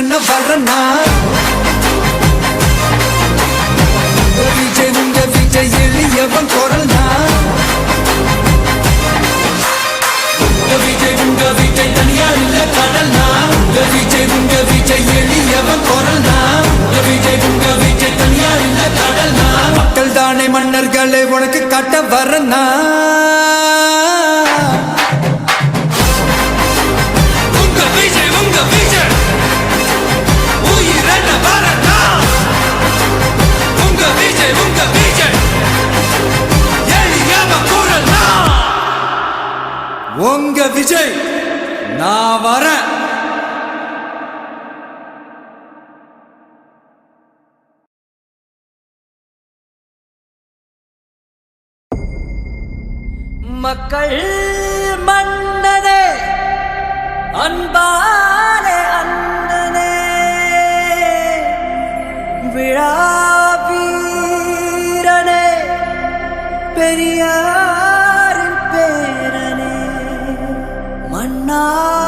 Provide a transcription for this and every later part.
வரன்னு வரனா விஜய் உங்க விஜய் எளியவன் குரல் நான் விஜய் உங்க விஜய் தனியா இல்ல கடல் நான் விஜய் உங்க விஜய் எளியவன் குரல் நான் விஜய் உங்க விஜய் தனியா இல்ல கடல் நான் மக்கள் தானே மன்னர்களே உனக்கு கட்ட வரனா உங்க விஜய் நான் வரேன். மக்கள் மன்னனே அன்பாலே அண்ணனே விழா வீரனே பெரியார் know.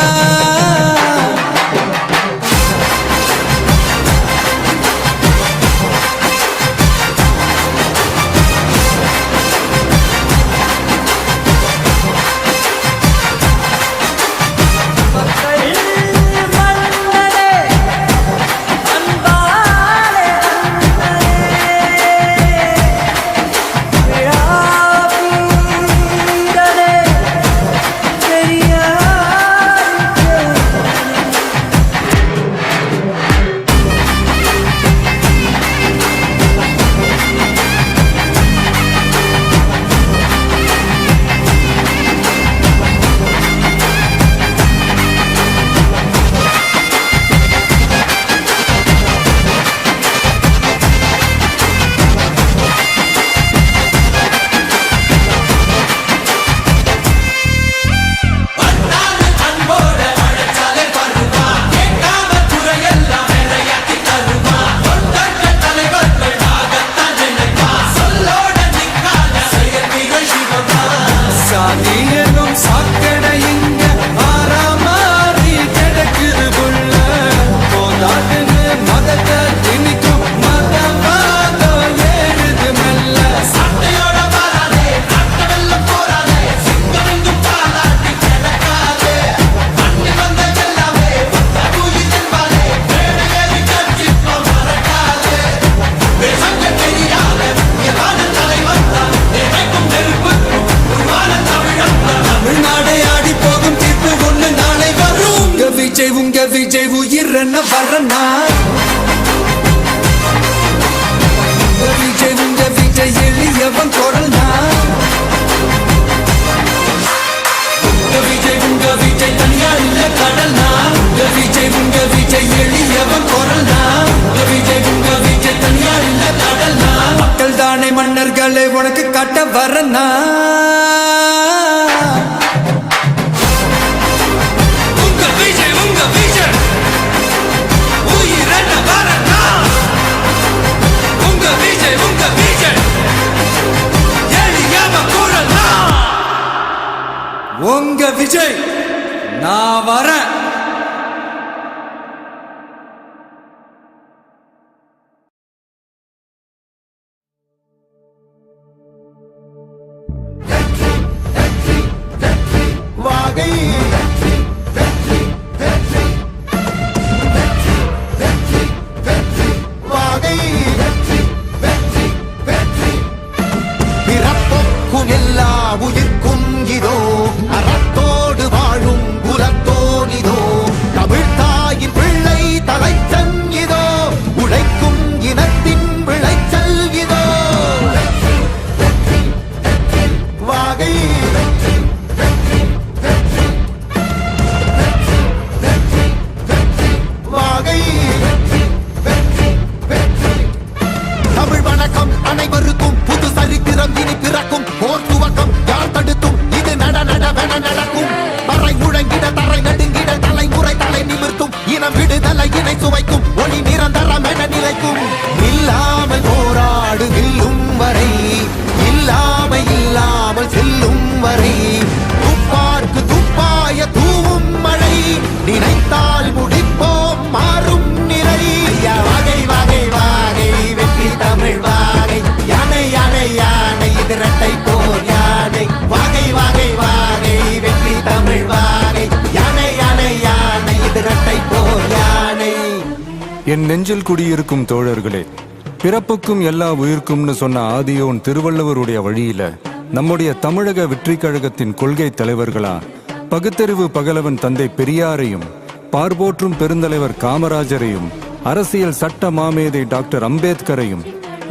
வரை. துப்பார்க்கு துப்பாய தூவும் மழை. நினைத்தால் முடிப்போம் மாறும் நிலை வகை வகை வகை வெற்றி தமிழ் வாகை. யானை யானை யானை இது இரட்டை போர் யானை. வகை வகை வகை வெற்றி தமிழ் வாகை. யானை யானை யானை இது இரட்டை போர் யானை. என் நெஞ்சில் குடியிருக்கும் தோழர்களே பிறப்புக்கும் எல்லா உயிர்க்கும்னு சொன்ன ஆதியோன் திருவள்ளுவருடைய வழியில நம்முடைய தமிழக வெற்றி கழகத்தின் கொள்கை தலைவர்களா பகுத்தறிவு பகலவன் தந்தை பெரியாரையும் பார்போற்றும் பெருந்தலைவர் காமராஜரையும் அரசியல் சட்ட மாமேதை டாக்டர் அம்பேத்கரையும்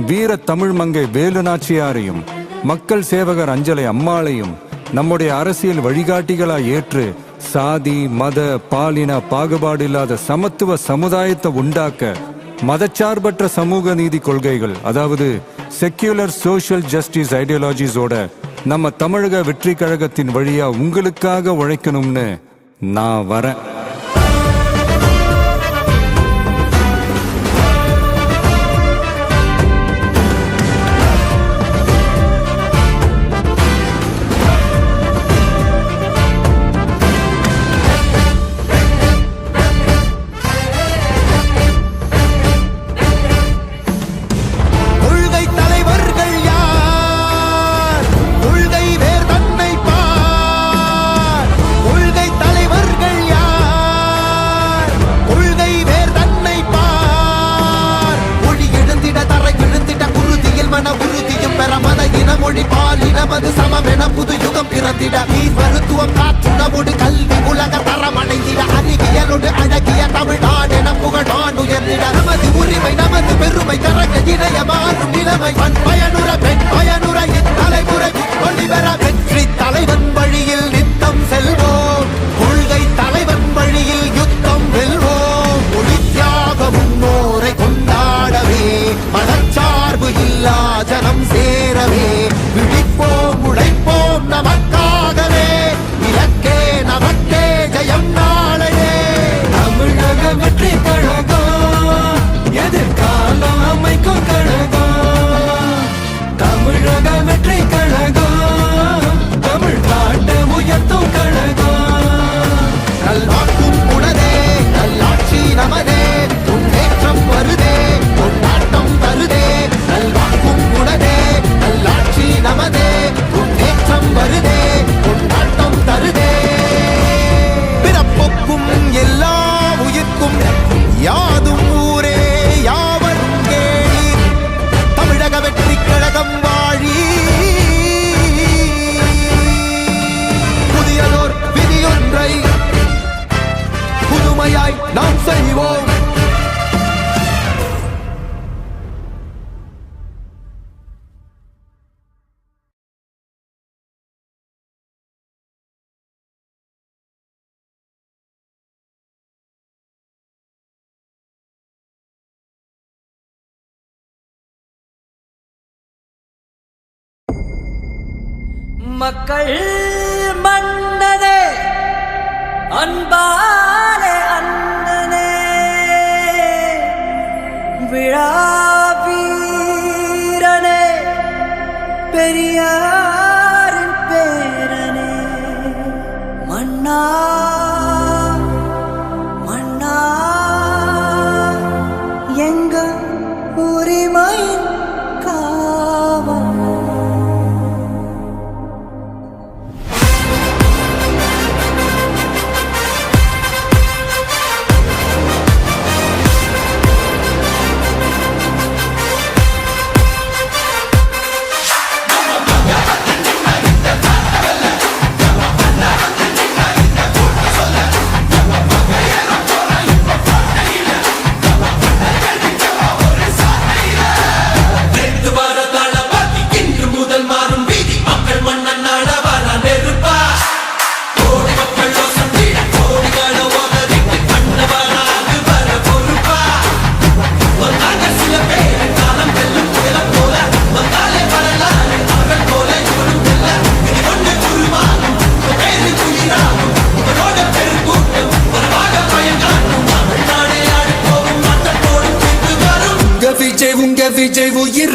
வீர தமிழ் மங்கை வேலு நாச்சியாரையும் மக்கள் சேவகர் அஞ்சலை அம்மாளையும் நம்முடைய அரசியல் வழிகாட்டிகளாய் ஏற்று சாதி மத பாலின பாகுபாடு இல்லாத சமத்துவ சமுதாயத்தை உண்டாக்க மதச்சார்பற்ற சமூக நீதி கொள்கைகள் அதாவது செக்யூலர் சோஷியல் ஜஸ்டிஸ் ஐடியாலஜிஸோட நம்ம தமிழக வெற்றி கழகத்தின் வழியா உங்களுக்காக உழைக்கணும்னு நான் வரேன். யுகம் நீர் மருத்துவம் காற்றுணவோடு கல்வி உலக தரம் அடைந்திட அறிவியலோடு அழகிய தமிழ்நாடு என புகழான் உயர்ந்திட. நமது உரிமை நமது பெருமை தரங்க இணைய மாறும் நிலைமை. பண் பயனுற பெண் பயனுற இத்தலைமுறை ஒளிபெற வெற்றி தலைவன் வழியில் நித்தம் செல்வோம். கொள்கை தலைவன் வழியில் யுத்தம் வெல்வோம். ஒளி முன்னோரை கொண்டாடவே மனச்சார்பு இல்லா ஜனம் சேரவே மக்கள் மன்னனே அன்பாலே அண்ணனே. விழா வீரனே பெரியாரின் பேரனே. மன்னா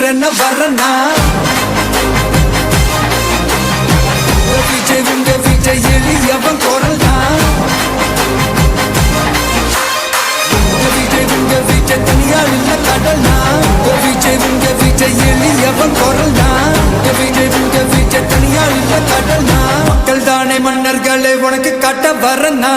வர்றேன்னா? வர்றேன்னா விஜய் விங்க விஜய் எளியவன் குரல் தான் விஜய் விங்க விஜய் தனியால் இல்ல கடல் தான் விஜய் விங்க விஜய் எளியவன் குரல் தான் விஜய் விங்க விஜய் தனியால் இல்ல கடல் தான் மக்கள் தானே மன்னர்களை உனக்கு கட்ட வரனா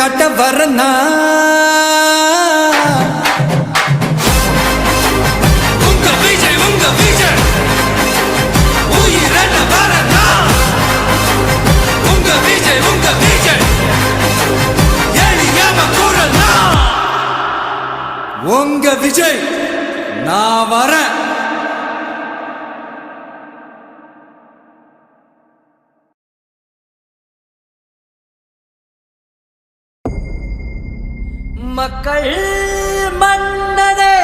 காட்ட வரனா மக்கள் மன்னதே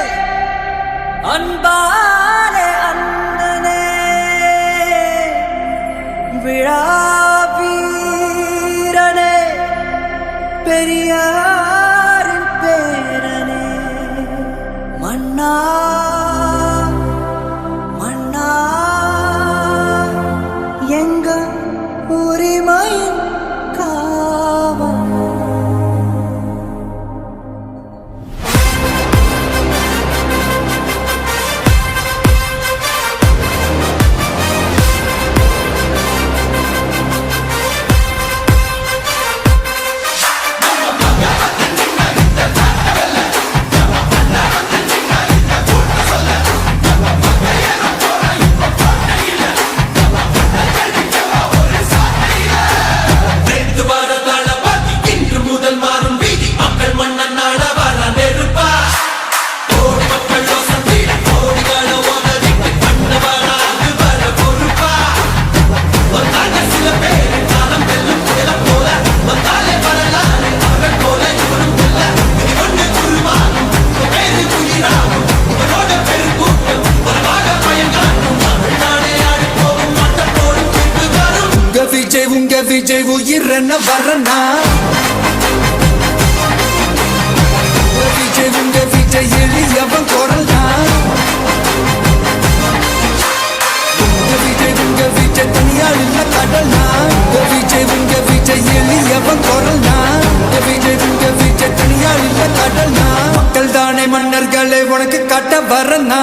அன்பாலே அந்தனே. விழா வீரனே பெரியார் விஜய் தனியா இல்ல கடல்? நான் விஜய் விங்க விஜய் எளியவன் குரல்? நான் விஜய் விங்க விஜய் தனியா இல்ல கடல்? நான் மக்கள் தானே மன்னர்களை உனக்கு கட்ட வரனா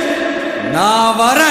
நான் வரேன்.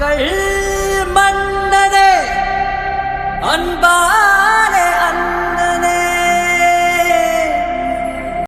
மக்கள்